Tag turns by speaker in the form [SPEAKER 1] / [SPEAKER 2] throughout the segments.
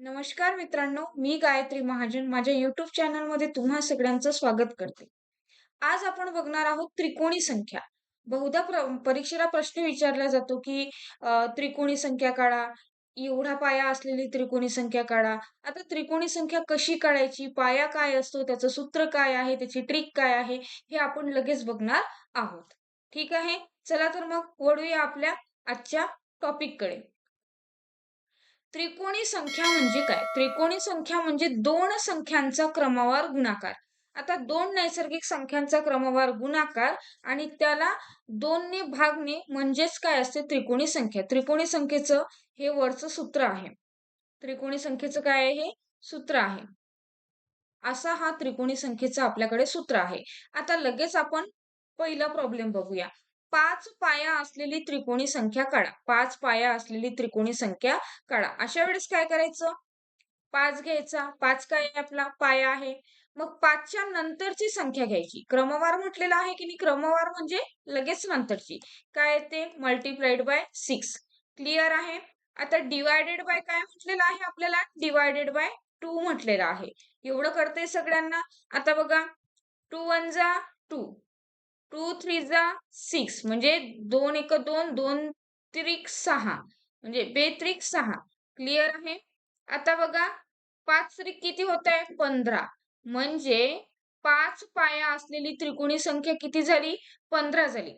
[SPEAKER 1] नमस्कार मित्रांनो मी गायत्री महाजन माझ्या युट्यूब चॅनलमध्ये तुम्हा सगळ्यांचं स्वागत करते. आज आपण बघणार आहोत त्रिकोणी संख्या. बहुधा परीक्षेला प्रश्न विचारला जातो की त्रिकोणी संख्या काढा एवढा पाया असलेली त्रिकोणी संख्या काढा. आता त्रिकोणी संख्या कशी काढायची पाया काय असतो त्याचं सूत्र काय आहे त्याची ट्रिक काय आहे हे आपण लगेच बघणार आहोत. ठीक आहे? चला तर मग वळूया आपल्या आजच्या टॉपिककडे त्रिकोणी संख्या म्हणजे काय? त्रिकोणी संख्या म्हणजे दोन संख्यांचा क्रमवार गुणाकार. आता दोन नैसर्गिक संख्यांचा क्रमवार गुणाकार आणि त्याला दोनने भागणे म्हणजेच काय असते? त्रिकोणी संख्या. त्रिकोणी संख्येचं हे वरचं सूत्र आहे. त्रिकोणी संख्येचं काय आहे? हे सूत्र आहे. असा हा त्रिकोणी संख्येचा आपल्याकडे सूत्र आहे. आता लगेच आपण पहिला प्रॉब्लेम बघूया. पाच पाया असलेली त्रिकोणी संख्या काढा. पाच पाया असलेली त्रिकोणी संख्या काढा. अशा वेळेस काय करायचं? पाच घ्यायचा. पाच काय आपला? पाया आहे. मग पाचच्या नंतरची संख्या घ्यायची. क्रमवार म्हटलेला आहे की नाही? क्रमवार म्हणजे लगेच नंतरची. काय येते मल्टिप्लाइड बाय सिक्स क्लिअर आहे? आता डिवायडेड बाय काय म्हटलेलं आहे आपल्याला? डिवायडेड बाय टू म्हटलेलं आहे. एवढं करते सगळ्यांना. आता बघा. टू वन जा टू टू थ्री जा सिक्स. म्हणजे दोन एक दोन दोन त्रिक सहा. म्हणजे बेत्रिक सहा. क्लिअर आहे? आता बघा पाच त्रिक किती होत आहे पंधरा. म्हणजे पाच पाया असलेली त्रिकोणी संख्या किती झाली? पंधरा झाली.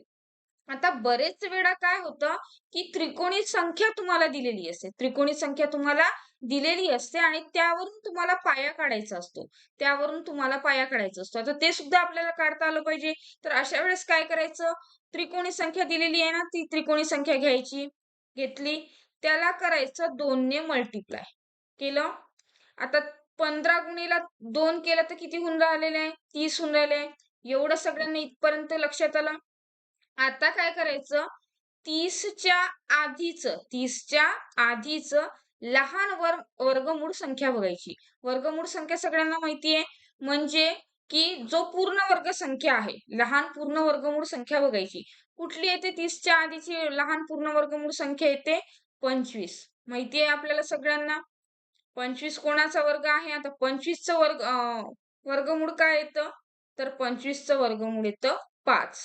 [SPEAKER 1] आता बरेच वेळा काय होतं? की त्रिकोणी संख्या तुम्हाला दिलेली असते. त्रिकोणी संख्या तुम्हाला दिलेली असते आणि त्यावरून तुम्हाला पाया काढायचा असतो. त्यावरून तुम्हाला पाया काढायचा असतो. आता ते सुद्धा आपल्याला काढता आलं पाहिजे. तर अशा वेळेस काय करायचं? त्रिकोणी संख्या दिलेली आहे ना ती त्रिकोणी संख्या घ्यायची घेतली. त्याला करायचं दोनने मल्टिप्लाय केलं? आता पंधरा गुणीला दोन केलं तर किती होऊन राहिलेले आहे? तीस होऊन राहिले एवढं सगळ्यांना इथपर्यंत लक्षात आलं? आता काय करायचं? तीसच्या आधीच तीसच्या आधीच लहान वर्ग वर्गमूळ संख्या बघायची. वर्गमूळ संख्या सगळ्यांना माहिती आहे म्हणजे की जो पूर्ण वर्ग संख्या आहे लहान पूर्ण वर्गमूळ संख्या बघायची. कुठली येते? तीसच्या आधीची लहान पूर्ण वर्गमूळ संख्या येते पंचवीस. माहिती आहे आपल्याला सगळ्यांना? पंचवीस कोणाचा वर्ग आहे? आता पंचवीसचं वर्ग वर्गमूळ काय येतं? तर पंचवीसचं वर्गमूळ येतं पाच.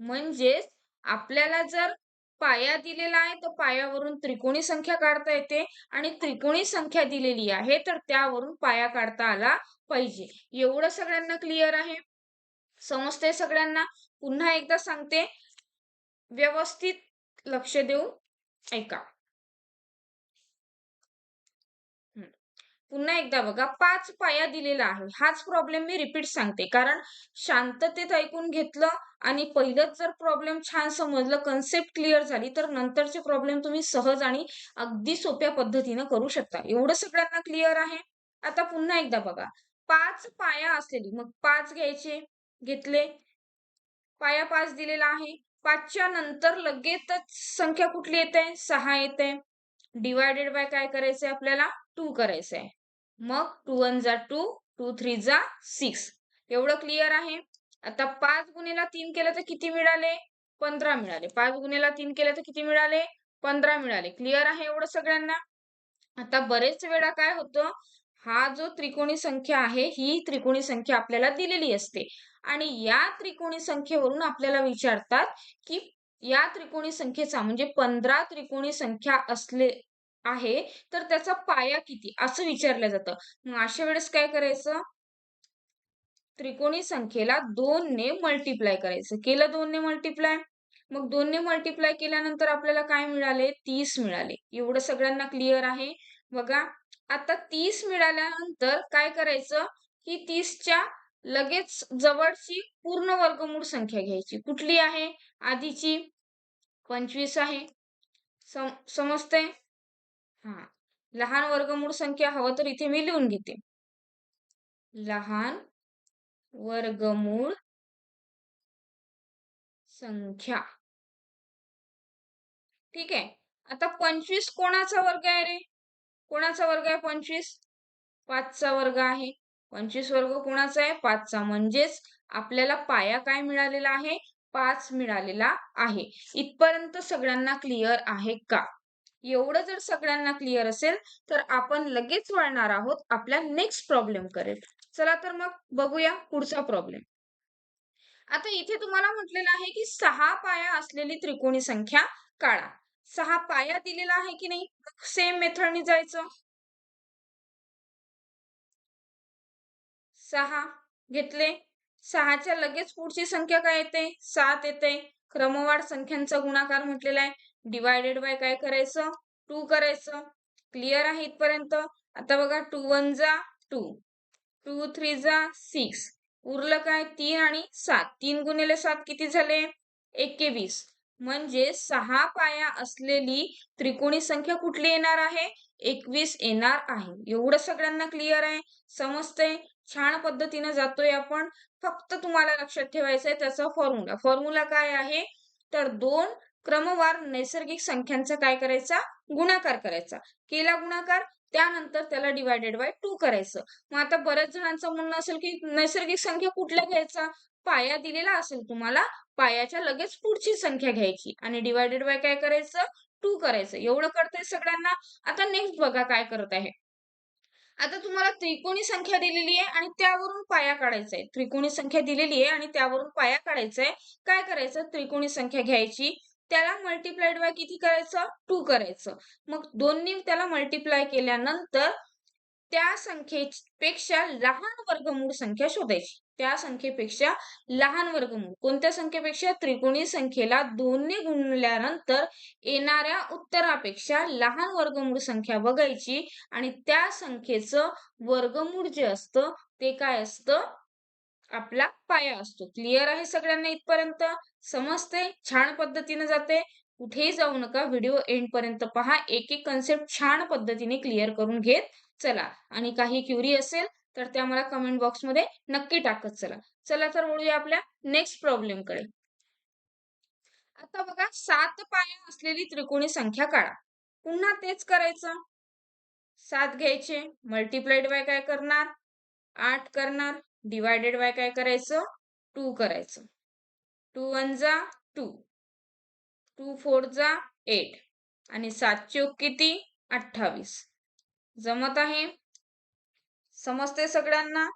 [SPEAKER 1] म्हणजेच आपल्याला जर पाया दिलेला आहे तर पायावरून त्रिकोणी संख्या काढता येते आणि त्रिकोणी संख्या दिलेली आहे तर त्यावरून पाया काढता आला पाहिजे. एवढं सगळ्यांना क्लिअर आहे? समजते सगळ्यांना? पुन्हा एकदा सांगते. व्यवस्थित लक्ष देऊन ऐका. पुन्हा एकदा बघा पाच पाया दिलेला आहे. हाच प्रॉब्लेम मी रिपीट सांगते. कारण शांततेत ऐकून घेतलं आणि पहिलंच जर प्रॉब्लेम छान समजलं कन्सेप्ट क्लिअर झाली तर नंतरचे प्रॉब्लेम तुम्ही सहज आणि अगदी सोप्या पद्धतीनं करू शकता. एवढं सगळ्यांना क्लिअर आहे? आता पुन्हा एकदा बघा. पाच पाया असलेली मग पाच घ्यायचे घेतले. पाया पाच दिलेला आहे. पाचच्या नंतर लगेचच संख्या कुठली येते? सहा येते. डिवायडेड बाय काय करायचंय आपल्याला? टू करायचंय. मग टू वन जा टू टू थ्री जा सिक्स एवढं क्लिअर आहे? आता पाच गुन्हेला तीन केलं तर किती मिळाले? पंधरा मिळाले. पाच गुन्हेला तीन केलं तर किती मिळाले? पंधरा मिळाले. क्लिअर आहे एवढं सगळ्यांना? आता बरेच वेळा काय होतं? हा जो त्रिकोणी संख्या आहे ही त्रिकोणी संख्या आपल्याला दिलेली असते. आणि या त्रिकोणी संख्येवरून आपल्याला विचारतात की या त्रिकोणी संख्येचा म्हणजे पंधरा त्रिकोणी संख्या असले आहे तर त्याचा पाया किती? असं विचारलं जातं. मग अशा वेळेस काय करायचं? त्रिकोणी संख्येला दोन ने मल्टिप्लाय करायचं. केलं दोन ने मल्टिप्लाय मग दोन ने मल्टिप्लाय केल्यानंतर आपल्याला काय मिळाले? तीस मिळाले. एवढं सगळ्यांना क्लिअर आहे. बघा आता तीस मिळाल्यानंतर काय करायचं? की तीसच्या लगेच जवळची पूर्ण वर्गमूळ संख्या घ्यायची. कुठली आहे? आधीची. पंचवीस आहे. सम समजते हा. लहान वर्गमूळ संख्या हवं तर इथे मी लिहून घेते. लहान वर्गमूळ संख्या. ठीक आहे. आता पंचवीस कोणाचा वर्ग आहे रे? कोणाचा वर्ग आहे पंचवीस? पाचचा वर्ग आहे. पंचवीस वर्ग कोणाचा आहे? पाचचा. म्हणजेच आपल्याला पाया काय मिळालेला आहे? पाच मिळालेला आहे. इथपर्यंत सगळ्यांना क्लिअर आहे का? एवढं जर सगळ्यांना क्लिअर असेल तर आपण लगेच वळणार आहोत आपल्या नेक्स्ट प्रॉब्लेम करेल. चला तर मग बघूया पुढचा प्रॉब्लेम आता इथे तुम्हाला म्हटलेलं आहे की सहा पाया असलेली त्रिकोणी संख्या काढा. सहा पाया दिलेला आहे की नाही? सेम मेथडने जायचं. सहा घेतले. सहाच्या लगेच पुढची संख्या काय येते? सात येते. क्रमवाढ संख्यांचा गुणाकार म्हटलेला आहे. डिवायडेड बाय काय करायचं? टू करायचं. क्लिअर आहे इथपर्यंत? आता बघा टू वन जा टू टू थ्री जा सिक्स उरलं काय? तीन आणि सात. तीन गुणिले सात किती झाले? एकवीस म्हणजे सहा पाया असलेली त्रिकोणी संख्या कुठली येणार आहे? एकवीस येणार आहे. एवढं सगळ्यांना क्लिअर आहे? समजतंय? छान पद्धतीने जातोय आपण. फक्त तुम्हाला लक्षात ठेवायचं आहे त्याचा फॉर्म्युला फॉर्म्युला काय आहे? तर दोन क्रमवार नैसर्गिक संख्यांचा काय करायचा? गुणाकार करायचा. केला गुणाकार त्यानंतर त्याला डिवायडेड बाय टू करायचं. मग आता बऱ्याच जणांचं म्हणणं असेल की नैसर्गिक संख्या कुठल्या घ्यायचा? पाया दिलेला असेल तुम्हाला पायाच्या लगेच पुढची संख्या घ्यायची. आणि डिवायडेड बाय काय करायचं? टू करायचं. एवढं करतंय सगळ्यांना. आता नेक्स्ट बघा काय करत आहे. आता तुम्हाला त्रिकोणी संख्या दिलेली आहे आणि त्यावरून पाया काढायचा आहे त्रिकोणी संख्या दिलेली आहे आणि त्यावरून पाया काढायचा आहे काय करायचं? त्रिकोणी संख्या घ्यायची. त्याला मल्टिप्लाइड बाय किती करायचं? टू करायचं. मग दोन्ही त्याला मल्टिप्लाय केल्यानंतर त्या संख्येपेक्षा लहान वर्गमूळ संख्या शोधायची. त्या संख्येपेक्षा लहान वर्गमूळ. कोणत्या संख्येपेक्षा? त्रिकोणी संख्येला दोन्ही गुणल्यानंतर येणाऱ्या उत्तरापेक्षा लहान वर्गमूळ संख्या बघायची आणि त्या संख्येचं वर्गमूळ जे असतं ते काय असतं? आपला पाया असतो. क्लिअर आहे सगळ्यांना इथपर्यंत? समजते छान पद्धतीने जाते कुठेही जाऊ नका. व्हिडिओ एंड पर्यंत पहा. एक एक कन्सेप्ट छान पद्धतीने क्लिअर करून घेत चला. आणि काही क्युरी असेल तर त्या मला कमेंट बॉक्समध्ये नक्की टाकत चला. चला तर वळूया आपल्या नेक्स्ट प्रॉब्लेमकडे. आता बघा सात पाया असलेली त्रिकोणी संख्या काढा. पुन्हा तेच करायचं. सात घ्यायचे. मल्टिप्लाइड बाय काय करणार? आठ करणार. डिवायडेड बाय काय करायचं? टू करायचं. टू वन जा टू टू फोर जा एट आणि सात चोक किती? अठ्ठावीस. जमत आहे? समजते सगळ्यांना?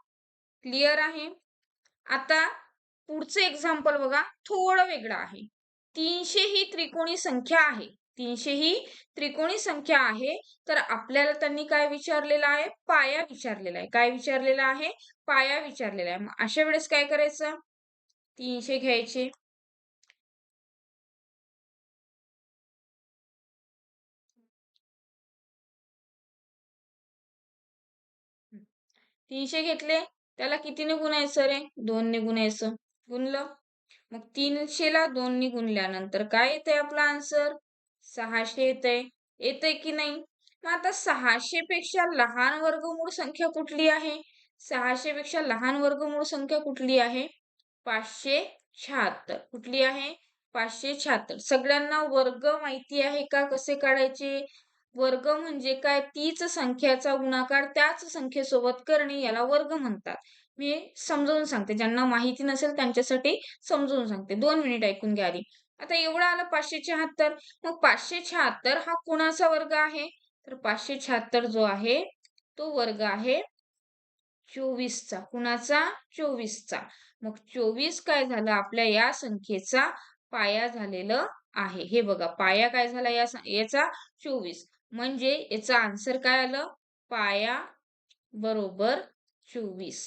[SPEAKER 1] क्लिअर आहे? आता पुढचं एक्झाम्पल बघा. थोडं वेगळं आहे. तीनशे ही त्रिकोणी संख्या आहे. तीनशे ही त्रिकोणी संख्या आहे. तर आपल्याला त्यांनी काय विचारलेलं आहे? पाया विचारलेला आहे. काय विचारलेला आहे? पाया विचारलेला आहे. मग अशा वेळेस काय करायचं? तीनशे घ्यायचे. तीनशे घेतले. त्याला कितीने गुणायचं रे? दोनने गुणायचं. गुणलं. मग तीनशेला दोनने गुणल्यानंतर काय येते आपला आन्सर सहाशे येतंय. येतंय की नाही? मग आता सहाशे पेक्षा लहान वर्गमूळ संख्या कुठली आहे? सहाशे पेक्षा लहान वर्गमूळ संख्या कुठली आहे? पाचशे शहात्तर. कुठली आहे? पाचशे शहात्तर. सगळ्यांना वर्ग माहिती आहे का? कसे काढायचे? वर्ग म्हणजे काय? तीच संख्याचा गुणाकार त्याच संख्येसोबत करणे याला वर्ग म्हणतात. मी समजावून सांगते. ज्यांना माहिती नसेल त्यांच्यासाठी समजावून सांगते. दोन मिनिट ऐकून घ्या आधी. आता एवढं आलं पाचशे शहात्तर मग पाचशे शहात्तर हा कुणाचा वर्ग आहे? तर पाचशे शहात्तर जो आहे तो वर्ग आहे चोवीसचा. कुणाचा? चोवीसचा. मग चोवीस काय झालं? आपल्या या संख्येचा पाया झालेलं आहे. हे बघा पाया काय झाला या याचा? चोवीस. म्हणजे याचा आन्सर काय आलं? पाया बरोबर चोवीस.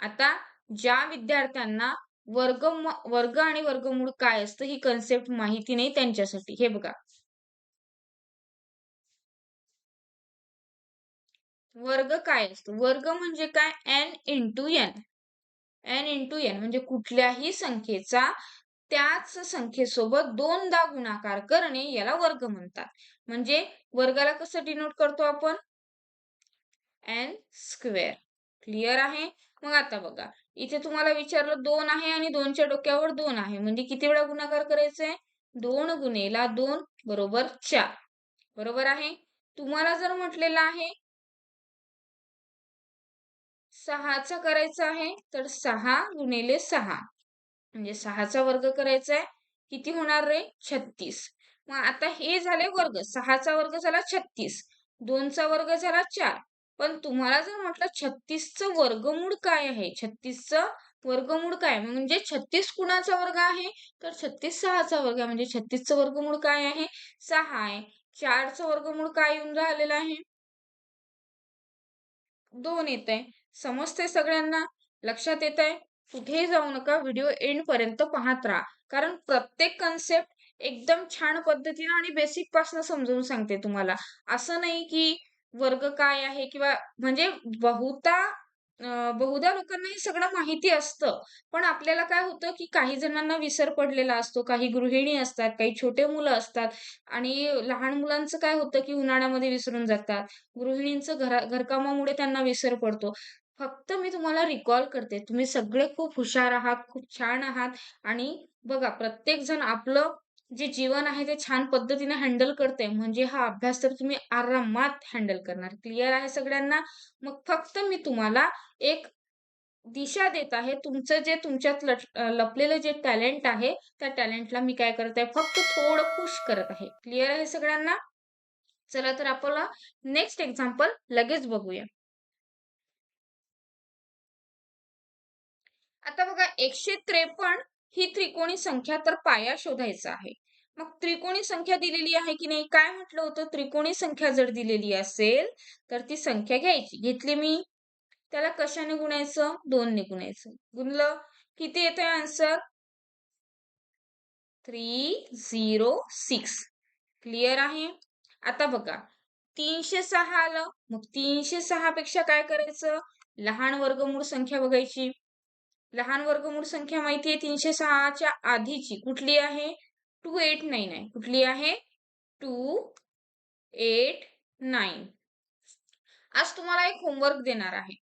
[SPEAKER 1] आता ज्या विद्यार्थ्यांना वर्ग वर्ग आणि वर्गमूळ काय असतं ही कन्सेप्ट माहिती नाही त्यांच्यासाठी. हे बघा. वर्ग काय असतो? वर्ग म्हणजे काय? N into N N into N म्हणजे कुठल्याही संख्येचा त्याच संख्येसोबत दोनदा गुणाकार करणे याला वर्ग म्हणतात. म्हणजे वर्गाला कसं डिनोट करतो आपण? एन स्क्वेअर क्लिअर आहे? मग आता बघा. इथे तुम्हाला विचारलं दोन आहे आणि दोनच्या डोक्यावर दोन आहे. म्हणजे किती वेळा गुणाकार आहे दोन गुणेला दोन बरोबर चार. बरोबर आहे? तुम्हाला जर म्हटलेलं आहे सहाचा करायचा आहे तर सहा गुणिले सहा. म्हणजे सहाचा वर्ग करायचा आहे किती होणार रे? छत्तीस. मग आता हे झाले वर्ग. सहाचा वर्ग झाला छत्तीस. दोनचा वर्ग झाला चार. पण तुम्हाला जर म्हटलं छत्तीसचं वर्गमूळ काय आहे? छत्तीसचं वर्गमूळ काय? म्हणजे छत्तीस कुणाचा वर्ग आहे? तर छत्तीस सहाचा वर्ग आहे. म्हणजे छत्तीसचं वर्गमूळ काय आहे? सहा आहे. चारचं वर्गमूळ काय येऊन राहिलेलं आहे? दोन येत आहे समजते सगळ्यांना? लक्षात येत आहे कुठेही जाऊ नका. व्हिडिओ एंड पर्यंत पाहत राहा. कारण प्रत्येक कन्सेप्ट एकदम छान पद्धतीनं आणि बेसिकपासून समजून सांगते तुम्हाला. असं नाही की वर्ग काय आहे किंवा म्हणजे बहुता बहुधा लोकांना हे सगळं माहिती असतं. पण आपल्याला काय होतं की काही जणांना विसर पडलेला असतो काही गृहिणी असतात काही छोटे मुलं असतात आणि लहान मुलांचं काय होतं की उन्हाळ्यामध्ये विसरून जातात. गृहिणींचं घरा घरकामामुळे त्यांना विसर पडतो. फक्त मी तुम्हाला रिकॉल करते तुम्ही सगळे खूप हुशार आहात खूप छान आहात आणि बघा प्रत्येक जण आपलं जे जीवन आहे ते छान पद्धतीने हँडल करते. म्हणजे हा अभ्यास तर तुम्ही आरामात हँडल करणार. क्लिअर आहे सगळ्यांना? मग फक्त मी तुम्हाला एक दिशा देत आहे. तुमचं जे तुमच्यात लपलेलं जे टॅलेंट आहे त्या टॅलेंटला मी काय करत आहे? फक्त थोडं पुश करत आहे. क्लिअर आहे सगळ्यांना? चला तर आपल्याला नेक्स्ट एक्झाम्पल लगेच बघूया. आता बघा एकशे त्रेपन्न ही त्रिकोणी संख्या तर पाया शोधायचा आहे. मग त्रिकोणी संख्या दिलेली आहे की नाही? काय म्हटलं होतं? त्रिकोणी संख्या जर दिलेली असेल तर ती संख्या घ्यायची. घेतली मी. त्याला कशाने गुणायचं? दोनने गुणायचं. गुणलं. किती येतोय answer three zero six clear आहे? आता बघा. तीनशे सहा आलं. मग तीनशे सहा पेक्षा काय करायचं? लहान वर्गमूळ संख्या बघायची. लहान वर्गमूळ संख्या माहिती आहे तीनशे सहाच्या आधीची. कुठली आहे? टू एट नाईन आहे. कुठली आहे? टू एट नाईन आज तुम्हाला एक होमवर्क देणार आहे.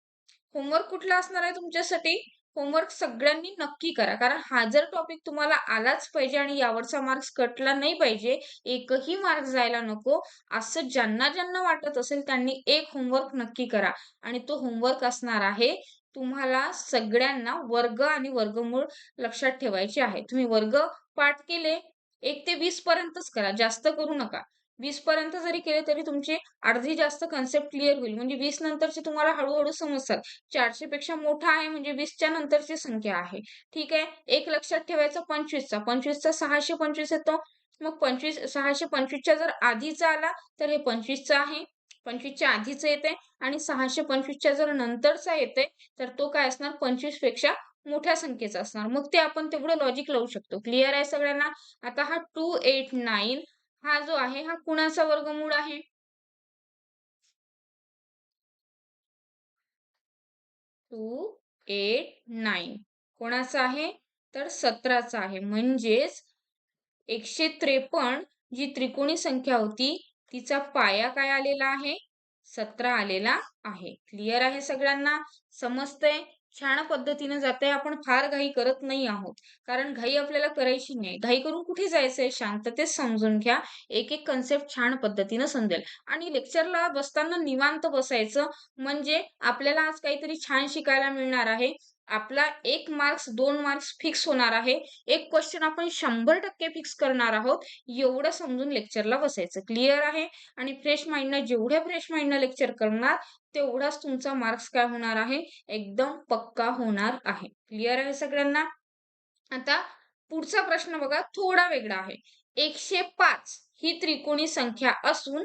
[SPEAKER 1] होमवर्क कुठला असणार आहे तुमच्यासाठी? होमवर्क सगळ्यांनी नक्की करा. कारण हा जर टॉपिक तुम्हाला आलाच पाहिजे आणि यावरचा मार्क्स कटला नाही पाहिजे एकही मार्क जायला नको असं ज्यांना ज्यांना वाटत असेल त्यांनी एक होमवर्क नक्की करा. आणि तो होमवर्क असणार आहे तुम्हाला सगळ्यांना वर्ग आणि वर्गमूळ लक्षात ठेवायचे आहे. तुम्ही वर्ग पाठ केले एक ते वीस पर्यंतच करा जास्त करू नका. वीस पर्यंत जरी केले तरी तुमची अर्धी जास्त कन्सेप्ट क्लिअर होईल. म्हणजे वीस नंतरचे तुम्हाला हळूहळू समजतात. चारशे पेक्षा मोठा आहे म्हणजे वीसच्या नंतरची संख्या आहे. ठीक आहे? एक लक्षात ठेवायचं पंचवीसचा. पंचवीसचा सहाशे पंचवीस येतो. मग पंचवीस सहाशे पंचवीसच्या जर आधीचा आला तर हे पंचवीसचा आहे. पंचवीसच्या आधीच येते आणि सहाशे पंचवीसच्या जर नंतरचा येते तर तो काय असणार? पंचवीसपेक्षा मोठ्या संख्येचा असणार. मग ते आपण तेवढं लॉजिक लावू शकतो. क्लिअर आहे सगळ्यांना? आता हा टू एट नाईन हा जो आहे हा कुणाचा वर्गमूळ आहे? टू एट नाईन कोणाचा आहे? तर सतराचा आहे. म्हणजेच एकशे त्रेपन्न जी त्रिकोणी संख्या होती तिचा पाया काय आलेला आहे? सतरा आलेला आहे. क्लिअर आहे सगळ्यांना? समजतंय? छान पद्धतीने जाते आपण फार घाई करत नाही आहोत. कारण घाई आपल्याला करायची नाही. घाई करून कुठे जायचंय शांततेत समजून घ्या. एक एक कन्सेप्ट छान पद्धतीनं समजेल. आणि लेक्चरला बसताना निवांत बसायचं म्हणजे आपल्याला आज काहीतरी छान शिकायला मिळणार आहे. आपला एक मार्क्स दोन मार्क्स फिक्स होणार आहे. एक क्वेश्चन आपण शंभर टक्के फिक्स करणार आहोत. एवढं समजून लेक्चरला बसायचं. क्लिअर आहे? आणि फ्रेश माइंडनं जेवढ्या फ्रेश माइंडनं लेक्चर करणार तेवढाच तुमचा मार्क्स काय होणार आहे? एकदम पक्का होणार आहे. क्लिअर आहे सगळ्यांना? आता पुढचा प्रश्न बघा थोडा वेगळा आहे. एकशे पाच ही त्रिकोणी संख्या असून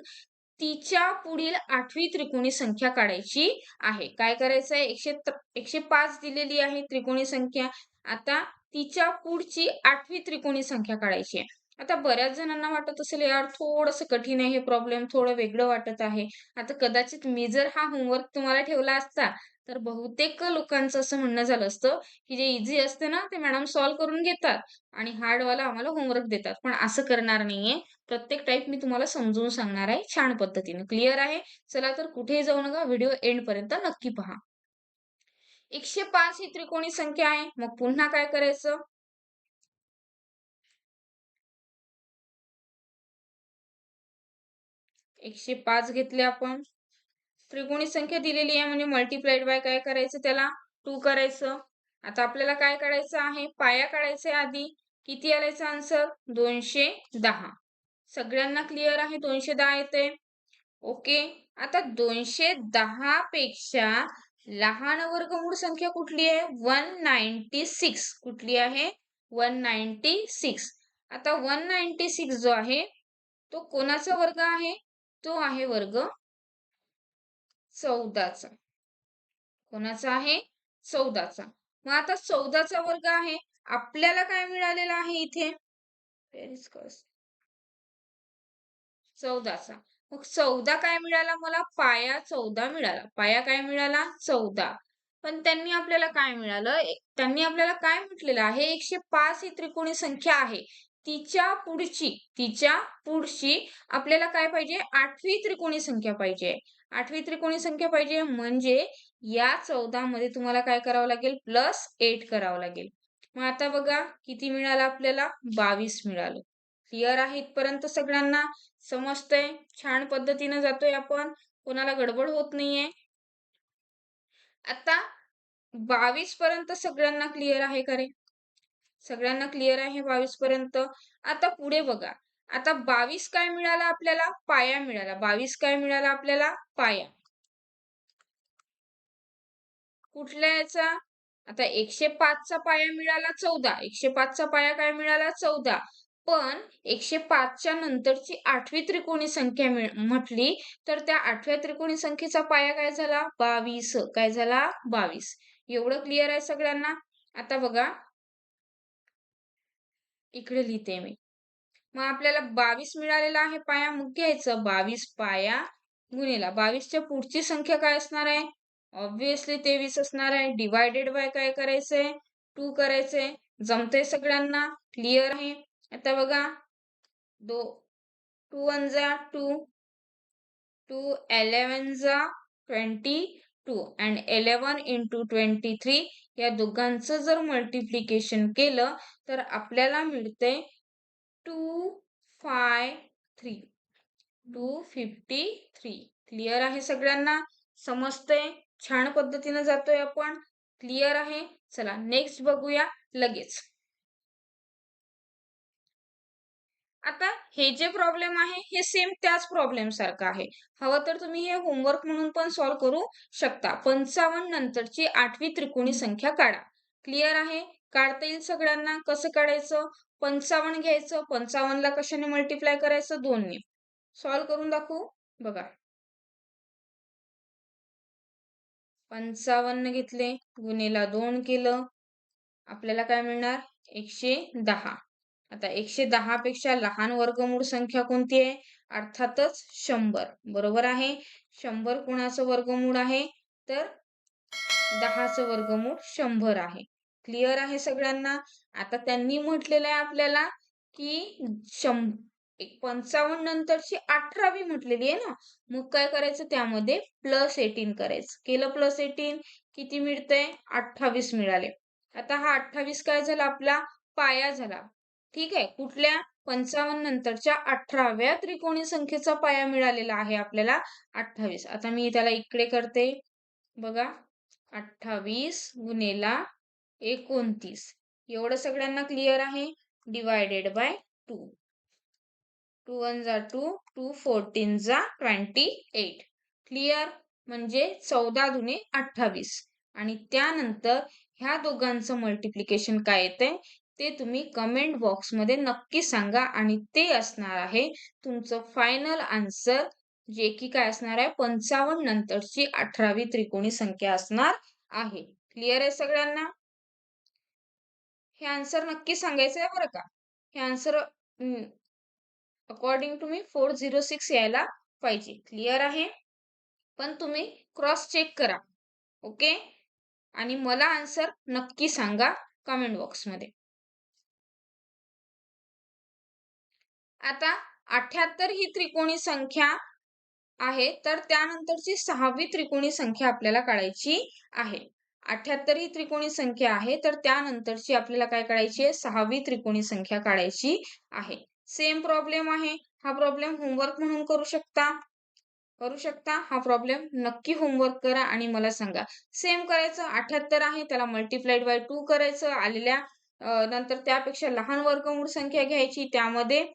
[SPEAKER 1] तिच्या पुढील आठवी त्रिकोणी संख्या काढायची आहे. काय करायचं आहे एकशे एकशे पाच दिलेली आहे त्रिकोणी संख्या. आता तिच्या पुढची आठवी त्रिकोणी संख्या काढायची आहे. आता बऱ्याच जणांना वाटत असेल यार थोडस कठीण आहे हे प्रॉब्लेम थोडं वेगळं वाटत आहे. आता कदाचित मी जर हा होमवर्क तुम्हाला ठेवला असता तर बहुतेक लोकांचं असं म्हणणं झालं असतं की जे इझी असते ना ते मॅडम सॉल्व्ह करून घेतात आणि हार्डवाला आम्हाला होमवर्क देतात. पण असं करणार नाहीये. प्रत्येक टाईप मी तुम्हाला समजून सांगणार आहे छान पद्धतीने. क्लिअर आहे? चला तर कुठेही जाऊ नका. व्हिडिओ एंड पर्यंत नक्की पहा. एकशे पाच ही त्रिकोणी संख्या आहे. मग पुन्हा काय करायचं? एकशे पाच घेतले आपण. त्रिकोणी संख्या दिलेली आहे म्हणजे मल्टिप्लाइड बाय काय करायचं त्याला? टू करायचं. आता आपल्याला काय काढायचं आहे? पाया काढायचा आधी किती आलायचा आन्सर दोनशे दहा. सगळ्यांना क्लिअर आहे? दोनशे दहा येते ओके आता दोनशे दहा पेक्षा लहान वर्गमूळ संख्या कुठली आहे? वन नाईन्टी सिक्स कुठली आहे? वन नाईन्टी सिक्स आता वन नाईन्टी सिक्स जो आहे तो कोणाचा वर्ग आहे? तो आहे वर्ग चौदाचा. कोणाचा आहे? चौदाचा. मग आता चौदाचा वर्ग आहे. आपल्याला काय मिळालेला आहे इथे? चौदाचा. मग चौदा काय मिळाला मला? पाया चौदा मिळाला. पाया काय मिळाला? चौदा. पण त्यांनी आपल्याला काय मिळालं? त्यांनी आपल्याला काय म्हटलेलं आहे? एकशे पाच ही त्रिकोणी संख्या आहे. तिच्या पुढची तिच्या पुढची आपल्याला काय पाहिजे? आठवी त्रिकोणी संख्या पाहिजे. आठवी त्रिकोणी संख्या पाहिजे म्हणजे या चौदा मध्ये तुम्हाला काय करावं लागेल? प्लस एट करावं लागेल. मग आता बघा किती मिळालं आपल्याला? बावीस मिळालं. क्लिअर आहे इथपर्यंत सगळ्यांना? समजतंय? छान पद्धतीनं जातोय आपण. कोणाला गडबड होत नाहीये. आता बावीस पर्यंत सगळ्यांना क्लिअर आहे का रे? सगळ्यांना क्लिअर आहे बावीस पर्यंत. आता पुढे बघा. आता बावीस काय मिळाला आपल्याला? पाया मिळाला. बावीस काय मिळाला आपल्याला? पाया. कुठल्या याचा? आता एकशे पाचचा पाया मिळाला चौदा. एकशे पाचचा पाया काय मिळाला? चौदा. पण एकशे पाचच्या नंतरची आठवी त्रिकोणी संख्या म्हटली तर त्या आठव्या त्रिकोणी संख्येचा पाया काय झाला? बावीस. काय झाला? बावीस. एवढं क्लिअर आहे सगळ्यांना? आता बघा. इकडे लिहिते मी. मग आपल्याला बावीस मिळालेला आहे पाया मग घ्यायचं. बावीस पाया गुणेला बावीसच्या पुढची संख्या काय असणार आहे? ऑब्विसली तेवीस असणार आहे. डिवायडेड बाय काय करायचंय टू करायचंय जमतंय सगळ्यांना? क्लिअर आहे? आता बघा. दो टू वन जा टू टू एलेवन जा twenty two and eleven into twenty three या दोघांचं जर मल्टिप्लिकेशन केलं तर आपल्याला मिळते two five three. Two fifty three. Clear आहे सगळ्यांना? समजतंय? छान पद्धतीनं जातोय आपण. क्लिअर आहे? चला नेक्स्ट बघूया. लगेच. आता हे जे प्रॉब्लेम आहे हे सेम त्याच प्रॉब्लेम सारखं आहे. हवं तर तुम्ही हे होमवर्क म्हणून पण सॉल्व्ह करू शकता. पंचावन्न नंतरची आठवी त्रिकोणी संख्या काढा. क्लिअर आहे? काढता येईल सगळ्यांना? कसं काढायचं? पंचावन्न घ्यायचं. पंचावन्नला कशाने मल्टिप्लाय करायचं? दोनने. सॉल्व्ह करून दाखवू? बघा. पंचावन्न घेतले. गुन्हेला दोन केलं. आपल्याला काय मिळणार? एकशे दहा. आता एकशे दहा पेक्षा लहान वर्गमूळ संख्या कोणती आहे? अर्थातच शंभर. बरोबर आहे? शंभर कोणाचं वर्गमूळ आहे? तर दहाचं वर्गमूळ शंभर आहे. क्लिअर आहे सगळ्यांना? आता त्यांनी म्हटलेलं आहे आपल्याला की शं पंचावन्न नंतरची अठरावी म्हटलेली आहे ना? मग काय करायचं? त्यामध्ये प्लस एटीन करायचं. केलं प्लस एटीन किती मिळतंय? अठ्ठावीस मिळाले. आता हा अठ्ठावीस काय झाला? आपला पाया झाला. ठीक आहे. कुठल्या पंचावन्न नंतरच्या अठराव्या त्रिकोणी संख्येचा पाया मिळालेला आहे आपल्याला? अठ्ठावीस. आता मी त्याला इकडे करते. बघा. अठ्ठावीस गुन्हेला एकोणतीस. एवढं सगळ्यांना क्लिअर आहे? Divided by two two one जा टू टू फोर्टीन जा ट्वेंटी एट क्लिअर म्हणजे चौदा दुने अठ्ठावीस. आणि त्यानंतर ह्या दोघांचं मल्टिप्लिकेशन काय येतंय? ते तुम्ही कमेंट बॉक्समध्ये नक्की सांगा आणि ते असणार आहे तुमचं फायनल आन्सर जे की काय असणार आहे? पंचावन्न नंतरची अठरावी त्रिकोणी संख्या असणार आहे. क्लिअर आहे सगळ्यांना? हे आन्सर नक्की सांगायचं आहे बरं का? हे आन्सर अकॉर्डिंग टू मी फोर झिरो सिक्स यायला पाहिजे. क्लिअर आहे? पण तुम्ही क्रॉस चेक करा. ओके आणि मला आन्सर नक्की सांगा कमेंट बॉक्समध्ये आता अठ्याहत्तर ही त्रिकोणी संख्या आहे तर त्यानंतरची सहावी त्रिकोणी संख्या आपल्याला काढायची आहे. अठ्याहत्तर ही त्रिकोणी संख्या आहे तर त्यानंतरची आपल्याला काय काढायची आहे? सहावी त्रिकोणी संख्या काढायची आहे. सेम प्रॉब्लेम आहे. हा प्रॉब्लेम होमवर्क म्हणून करू शकता. करू शकता. हा प्रॉब्लेम नक्की होमवर्क करा आणि मला सांगा. सेम करायचं अठ्याहत्तर आहे त्याला मल्टिप्लाइड बाय टू करायचं आलेल्या नंतर त्यापेक्षा लहान वर्गमूळ संख्या घ्यायची त्यामध्ये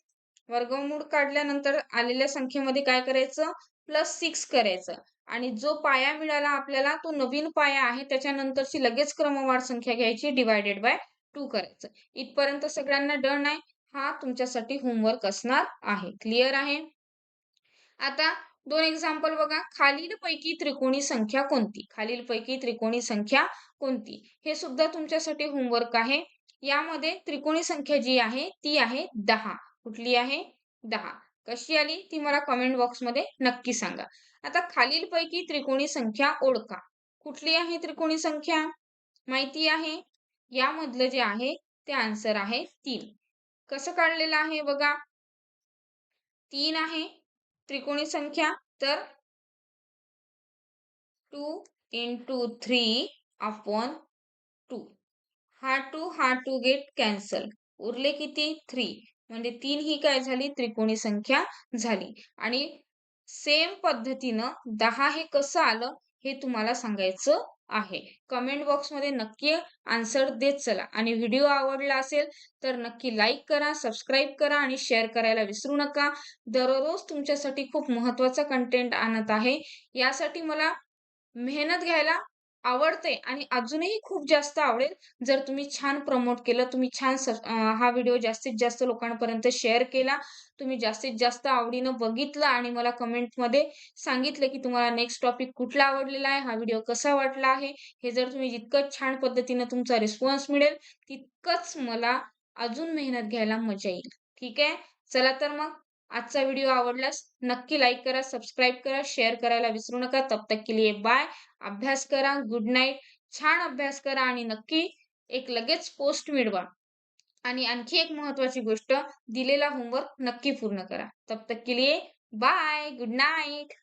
[SPEAKER 1] वर्गमूळ काढल्यानंतर आलेल्या संख्येमध्ये काय करायचं? प्लस सिक्स करायचं. आणि जो पाया मिळाला आपल्याला तो नवीन पाया आहे त्याच्यानंतरची लगेच क्रमवार संख्या घ्यायची डिवायडेड बाय टू करायचं. इथपर्यंत सगळ्यांना डन आहे. हा तुमच्यासाठी होमवर्क असणार आहे. क्लिअर आहे? आता दोन एक्झाम्पल बघा. खालील पैकी त्रिकोणी संख्या कोणती? खालील पैकी त्रिकोणी संख्या कोणती? हे सुद्धा तुमच्यासाठी होमवर्क आहे. यामध्ये त्रिकोणी संख्या जी आहे ती आहे दहा. कुठली आहे? दहा. कशी आली? ती मला कमेंट बॉक्समध्ये नक्की सांगा. आता खालील पैकी त्रिकोणी संख्या ओळखा. कुठली आहे त्रिकोणी संख्या? माहिती आहे? यामधलं जे आहे ते आन्सर आहे तीन. कसं काढलेलं आहे बघा? तीन आहे त्रिकोणी संख्या तर two into three upon two हा टू हा टू गेट कॅन्सल उरले किती? थ्री म्हणजे तीन ही काय झाली? त्रिकोणी संख्या झाली. आणि सेम पद्धतीनं दहा हे कसं आलं? हे तुम्हाला सांगायचं आहे. कमेंट बॉक्समध्ये नक्की आन्सर देत चला. आणि व्हिडिओ आवडला असेल तर नक्की लाईक करा सबस्क्राईब करा आणि शेअर करायला विसरू नका. दररोज तुमच्यासाठी खूप महत्त्वाचा कंटेंट आणत आहे. यासाठी मला मेहनत घ्यायला आवडते आणि अजूनही खूप जास्त आवडेल. जर तुम्ही छान प्रमोट केलं तुम्ही छान हा व्हिडिओ जास्तीत जास्त लोकांपर्यंत शेअर केला तुम्ही जास्तीत जास्त आवडीनं बघितलं आणि मला कमेंटमध्ये सांगितलं की तुम्हाला नेक्स्ट टॉपिक कुठला आवडलेला आहे हा व्हिडिओ कसा वाटला आहे हे जर तुम्ही जितकं छान पद्धतीनं तुमचा रिस्पॉन्स मिळेल तितकंच मला अजून मेहनत घ्यायला मजा येईल. ठीक आहे? चला तर मग. आजचा व्हिडिओ आवडल्यास नक्की लाईक करा सबस्क्राईब करा शेअर करायला विसरू नका. तब तक के लिए बाय. अभ्यास करा. Good night. छान अभ्यास करा आणि नक्की एक लगेच पोस्ट मिळवा. आणि आणखी एक महत्वाची गोष्ट दिलेला होमवर्क नक्की पूर्ण करा. तब तक के लिए बाय. Good night.